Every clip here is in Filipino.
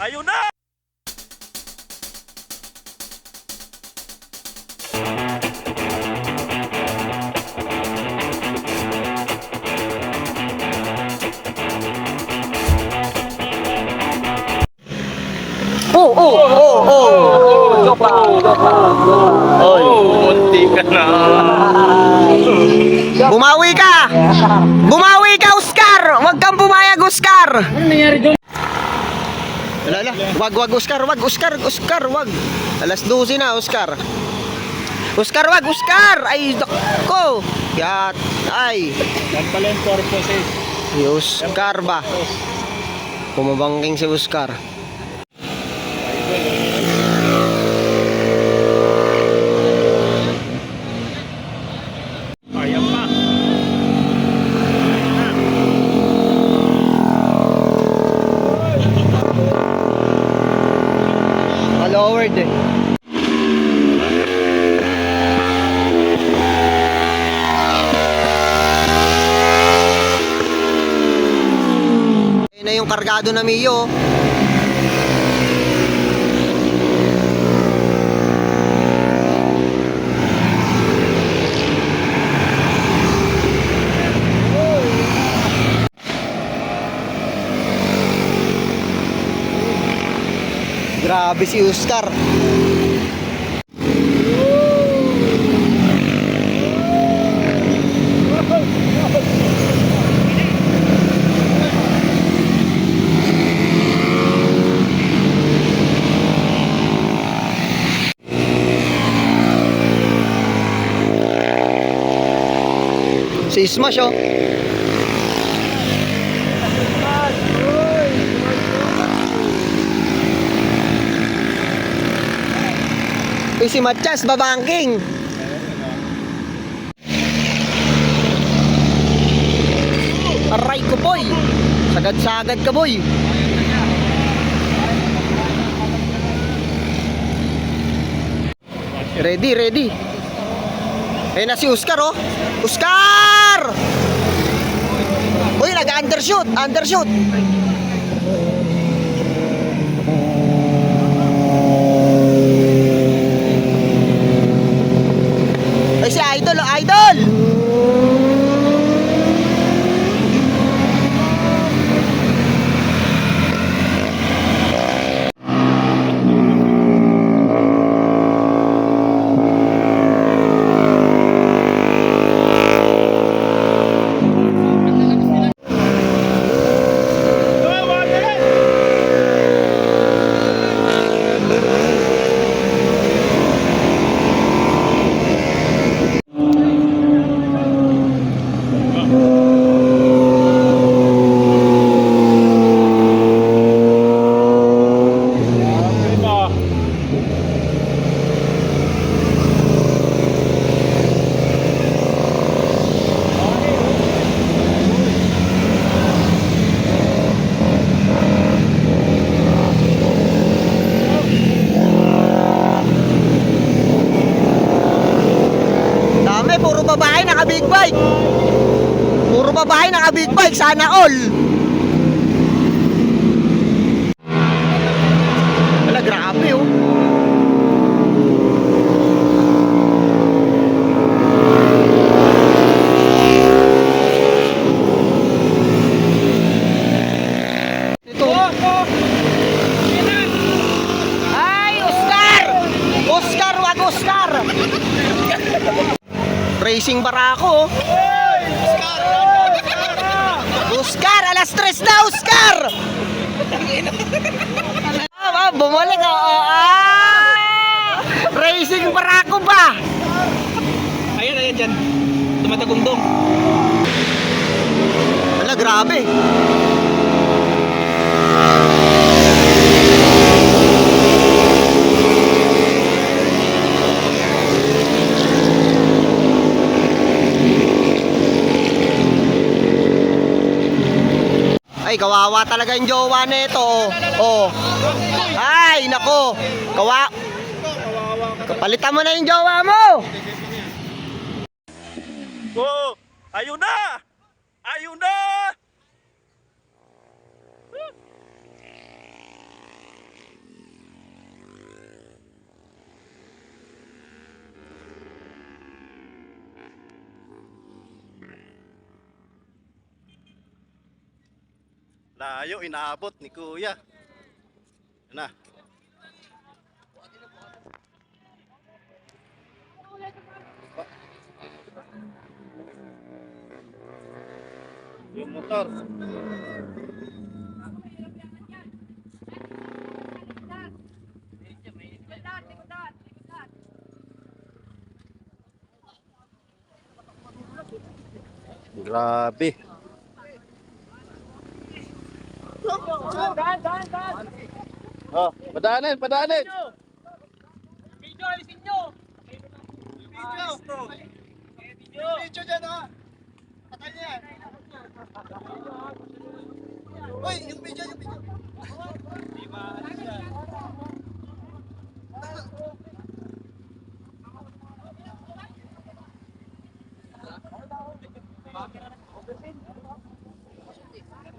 Ayun na! Oh, oh, oh, oh. Joke lang, joke lang. Oy. Munti ka na. Bumawi ka! Bumawi ka, Oscar! Huwag kang pumayag, Oscar! Ano nangyari doon? Wala, wala. Wag, wag, Oscar, wag, Oscar, Oscar, wag. Alas 12 na, Oscar. Oscar, wag, Oscar! Ay, ko! Yat, ay. Yan pala yung purpose eh. Si Oscar ba? Pumabangking si Oscar. Ayan pa. Lowered eh. Ayun na yung kargado na Mio. Grabe si Oscar. Si Smash oh. Uy, si Matias, babangking. Aray ko, boy. Sagad-sagad ka, boy. Ready, ready. Ayun na si Oscar, oh. Oscar! Uy, nag-undershoot, undershoot. Ay, si Idol, oh, Idol! Dami, puro babae naka big bike. Puro babae naka big bike, sana all. Wala, grabe oh. Ay, Oscar! Oscar, wag Oscar! Racing Barako. Oscar! Oscar, alas tres na, Oscar! Ah, ah, bumalik oh. Ah! Racing Barako ba? Ayun, ayun dyan. Tumatagundong. Wala, grabe. Ay, kawawa talaga yung jowa nito. Oh. Ay, nako. Kawa. Palitan mo na yung jowa mo. Oh! Na! Ayun na! Layo, inaabot ni Kuya. Na. Yung motor. Grabe. Oh, padaanin, padaanin. Video, alisin nyo! Video! Video! Video dyan ha! Patay niya! Uy, yung video, yung video! Di maalis yan.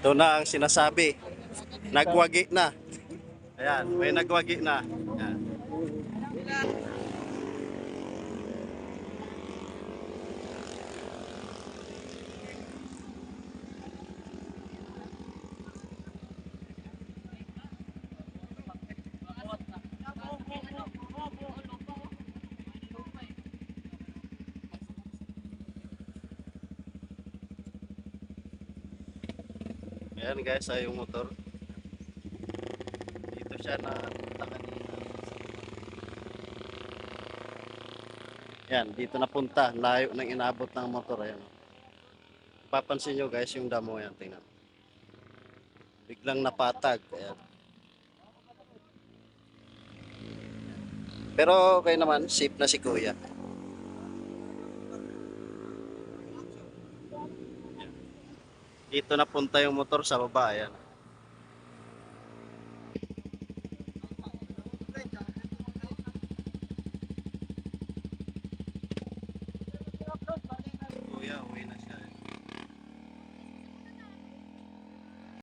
Ito na ang sinasabi. Nagwagi na. Ayan, may nagwagi na. Ayan. Ayan guys, ay yung motor. Dito siya na kanina. Yan, dito na punta. Layo nang inabot ng motor. Ayan. Papansin nyo guys yung damo yan. Tingnan. Biglang napatag. Ayan. Pero okay naman, safe na si kuya. Dito na punta yung motor sa baba. Ayan.